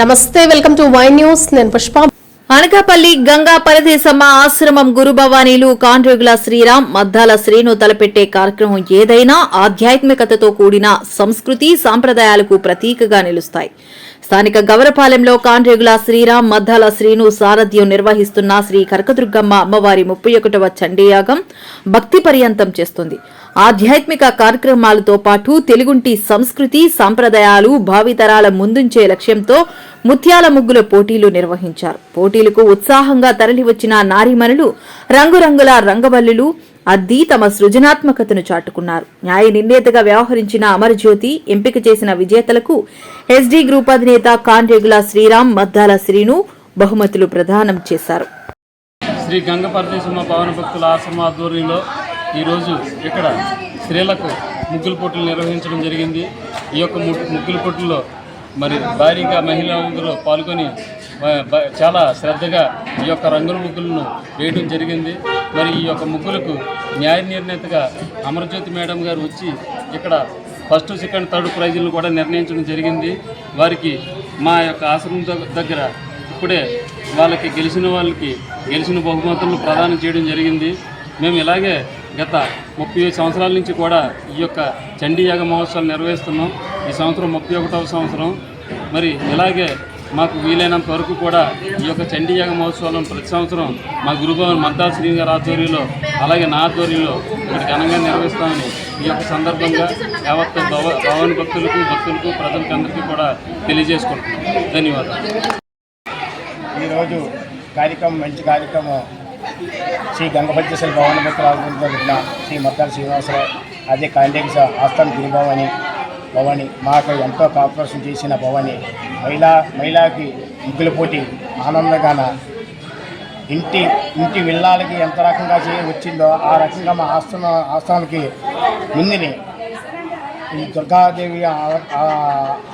నమస్తే welcome to Y news. నేను పుష్ప. అనకాపల్లి గంగా పరదేశమ్మ ఆశ్రమం గురుభవానీలు కాండ్రేగుల శ్రీరామ్ మద్దాల శ్రీను తలపెట్టే కార్యక్రమం ఏదైనా ఆధ్యాత్మికతతో కూడిన సంస్కృతి సాంప్రదాయాలకు ప్రతీకగా నిలుస్తాయి. స్థానిక గవరపాలెంలో కాండ్రేగుల శ్రీరామ్ మద్దాల శ్రీను సారథ్యం నిర్వహిస్తున్న శ్రీ కనకదుర్గమ్మ అమ్మవారి ముప్పై ఒకటవ చండీయాగం భక్తి పర్యంతం చేస్తుంది. ఆధ్యాత్మిక కార్యక్రమాలతో పాటు తెలుగుంటి సంస్కృతి సాంప్రదాయాలు భావితరాల ముందుంచే లక్ష్యంతో ముత్యాల ముగ్గుల పోటీలు నిర్వహించారు. పోటీలకు ఉత్సాహంగా తరలివచ్చిన నారీమణులు రంగురంగుల రంగవల్లులు అద్ది తమ సృజనాత్మకతను చాటుకున్నారు. న్యాయ నిర్ణేతగా వ్యవహరించిన అమరజ్యోతి ఎంపిక చేసిన విజేతలకు ఎస్డీ గ్రూప్ అధినేత కాండ్రేగుల శ్రీరామ్ మద్దాల శ్రీను బహుమతులు ప్రదానం చేశారు. శ్రీ గంగ పరదేశమ్మ భక్తుల ఆశ్రమ ఆధ్వర్యంలో ఈరోజు ఇక్కడ స్త్రీలకు ముగ్గుల పోటీలు నిర్వహించడం జరిగింది. ఈ యొక్క ము- ముగ్గుల పోటీల్లో మరి భారీగా మహిళలందరూ పాల్గొని చాలా శ్రద్ధగా ఈ యొక్క రంగుల ముగ్గులను వేయడం జరిగింది. మరి ఈ యొక్క ముగ్గులకు న్యాయ నిర్ణేతగా అమరజ్యోతి మేడం గారు వచ్చి ఇక్కడ ఫస్ట్ సెకండ్ థర్డ్ ప్రైజులను కూడా నిర్ణయించడం జరిగింది. వారికి మా యొక్క ఆశ్రమం దగ్గర ఇప్పుడే వాళ్ళకి గెలిచిన వాళ్ళకి గెలిచిన బహుమతులను ప్రదానం చేయడం జరిగింది. మేము ఇలాగే గత ముప్పై సంవత్సరాల నుంచి కూడా ఈ యొక్క చండీయాగ మహోత్సవాలు నిర్వహిస్తున్నాం. ఈ సంవత్సరం ముప్పై ఒకటవ సంవత్సరం. మరి ఇలాగే మాకు వీలైనంత వరకు కూడా ఈ యొక్క చండీయాగ మహోత్సవాలను ప్రతి సంవత్సరం మా గురుభవన్ మద్దా శ్రీ గారి ఆధ్వర్యంలో అలాగే నా ఆధ్వర్యంలో ఇక్కడ ఘనంగా నిర్వహిస్తామని ఈ యొక్క సందర్భంగా యావత్ భవ భక్తులకు భక్తులకు ప్రజలకు అందరికీ కూడా తెలియజేసుకుంటున్నాం. ధన్యవాదాలు. ఈరోజు కార్యక్రమం మంచి కార్యక్రమం శ్రీ గంగపంచేశ్వర భవన భక్తుల శ్రీ మద్దాల శ్రీనివాసరావు అదే కాండేకి ఆస్థాన గురుభవని భవాని మాకు ఎంతో కాపరేషన్ చేసిన భవాని మహిళా మహిళకి ముగ్గుల పోటీ ఆనందంగాన. ఇంటి ఇంటి విల్లాలకి ఎంత రకంగా చేయ వచ్చిందో ఆ రకంగా మా ఆస్థాన ఆస్థానానికి ముందుని దుర్గాదేవి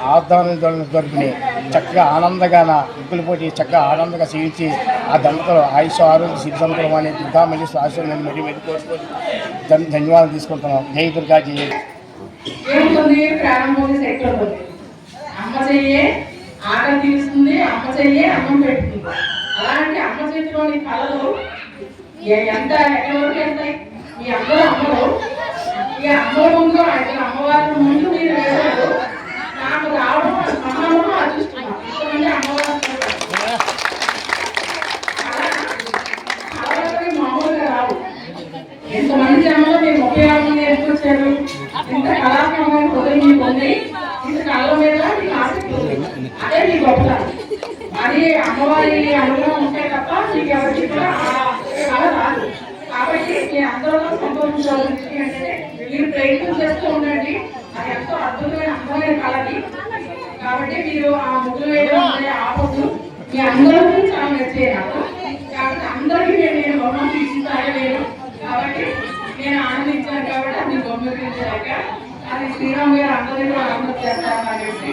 ఆధ్వర్యంలో దొరికి చక్కగా ఆనందంగా ముగ్గులు పోటీ చక్కగా ఆనందంగా చేయించి ఆ దంపతులు ఆయుష్ ఆరోగ్య సిద్ధంతులు అనే దుర్గా మళ్ళీ ఆశీర్వాదం నేను మరి కోరుకొని ధన్- ధన్యవాదాలు తీసుకుంటున్నాం. జై దుర్గా జయ అమ్మ చెయ్యే ఆకలి తీరుస్తుంది అమ్మ చెయ్యే అన్నం పెడుతుంది. అలాంటి అమ్మ చేతిలోని కళలు ఎంత ఎక్కడ వరకు వెళ్తాయి? మీ అందరూ అమ్మ ఈ అమ్మ ముందు ఇక్కడ అమ్మవారి ముందు మీరు వేశారు నాకు రావడం మమ్మల్ని అదృష్టం ఇంతమంది అమ్మవారు కళలకి మామూలుగా రావు ఎంతమంది జన్మలో మీరు ముప్పై ఆరు మంది ఇంత కళాత్మకమైన హృదయం మీకు ఉంది. ఇంత కళల మీద మీకు ఆసక్తి ఉంది అదే మీ గొప్ప అది అమ్మవారి అనుగ్రహం ఉంటే తప్ప మీకు ఎవరికి కూడా ఆ కళ రాదు. కాబట్టి మీ అందరూ సంతోషించాల్సిన విషయం ఏంటంటే మీరు ప్రయత్నం చేస్తూ ఉండండి. అది ఎంతో అద్భుతమైన అందమైన కళది కాబట్టి మీరు ఆ ముగ్గులు వేయడం అనే ఆపొద్దు. మీ అందరూ చాలా మెచ్చేయాలి కాబట్టి అందరికీ నేను నేను బహుమతి ఇస్తాను నేను కాబట్టి నేను ఆనందించాను చేశాక అది శ్రీరామ్ గారు అందరికీ ఆనందం చేస్తారని అనేసి